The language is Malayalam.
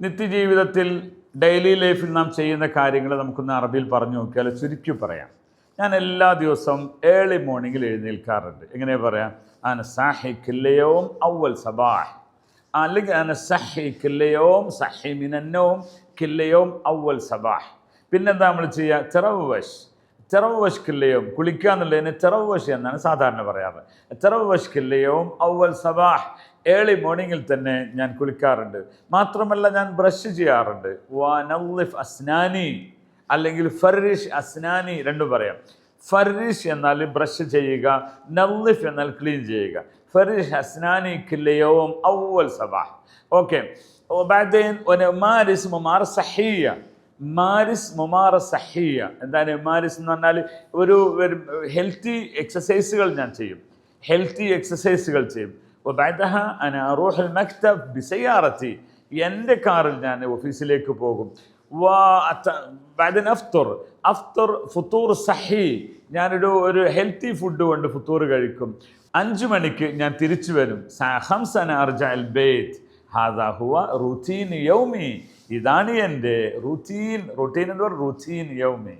നിത്യജീവിതത്തിൽ ഡെയിലി ലൈഫിൽ നാം ചെയ്യുന്ന കാര്യങ്ങൾ നമുക്കൊന്ന് അറബിയിൽ പറഞ്ഞു നോക്കിയാൽ ചുരുക്കി പറയാം. ഞാൻ എല്ലാ ദിവസവും ഏർലി മോർണിംഗിൽ എഴുന്നേൽക്കാറുണ്ട്. എങ്ങനെ പറയാം? അന സാഹി കില്ലയോം ഔവൽ സബാഹ്. അല്ലെങ്കിൽ അന സഹി കില്ലയോം സഹി മിനന്നോം കില്ലയോം ഔവൽ സബാഹ്. പിന്നെന്താ നമ്മൾ ചെയ്യുക? ചെറവ് വശ്. ചെറവ് വഷ്കില്ലയും കുളിക്കുക എന്നുള്ളതിന് ചെറവ് വശ് എന്നാണ് സാധാരണ പറയാറ്. ചെറവ് വഷ്കില്ലയും ഔവൽ സബാഹ്. ഏളി മോർണിംഗിൽ തന്നെ ഞാൻ കുളിക്കാറുണ്ട് മാത്രമല്ല ഞാൻ ബ്രഷ് ചെയ്യാറുണ്ട് വാനല്ലിഫ് അസ്നാനി അല്ലെങ്കിൽ ഫർരിഷ് അസ്നാനി രണ്ടും പറയാം ഫർരിഷ് എന്നാൽ ബ്രഷ് ചെയ്യുക നല്ലിഫ് എന്നാൽ ക്ലീൻ ചെയ്യുക ഫർരിഷ് അസ്നാനി കില്ലയവും ഔവൽ സബാഹ് ഓക്കെ وبعدين ونمارس ممارسة صحية മാരിസ് മുമാറ സഹിയ എന്താണ് മാരിസ് എന്ന് പറഞ്ഞാൽ ഒരു ഹെൽത്തി എക്സസൈസുകൾ ഞാൻ ചെയ്യും ഹെൽത്തി എക്സസൈസുകൾ ചെയ്യും وبعدها أنا أروح المكتب بسيارتي എൻ്റെ കാറിൽ ഞാൻ ഓഫീസിലേക്ക് പോകും بعدين أفطر أفطر فطور صحي ഞാനൊരു ഒരു ഹെൽത്തി ഫുഡ് കൊണ്ട് ഫുത്തൂർ കഴിക്കും അഞ്ച് മണിക്ക് ഞാൻ തിരിച്ചു വരും ഹംസന അർജ അൽ ബേത്ത് ഹാദാ ഹുവ റുത്തീൻ യൗമി ഇതാണ് എൻ്റെ റുത്തീൻ റുട്ടീൻ എന്ന് പറഞ്ഞാൽ റുത്തീൻ യൗമി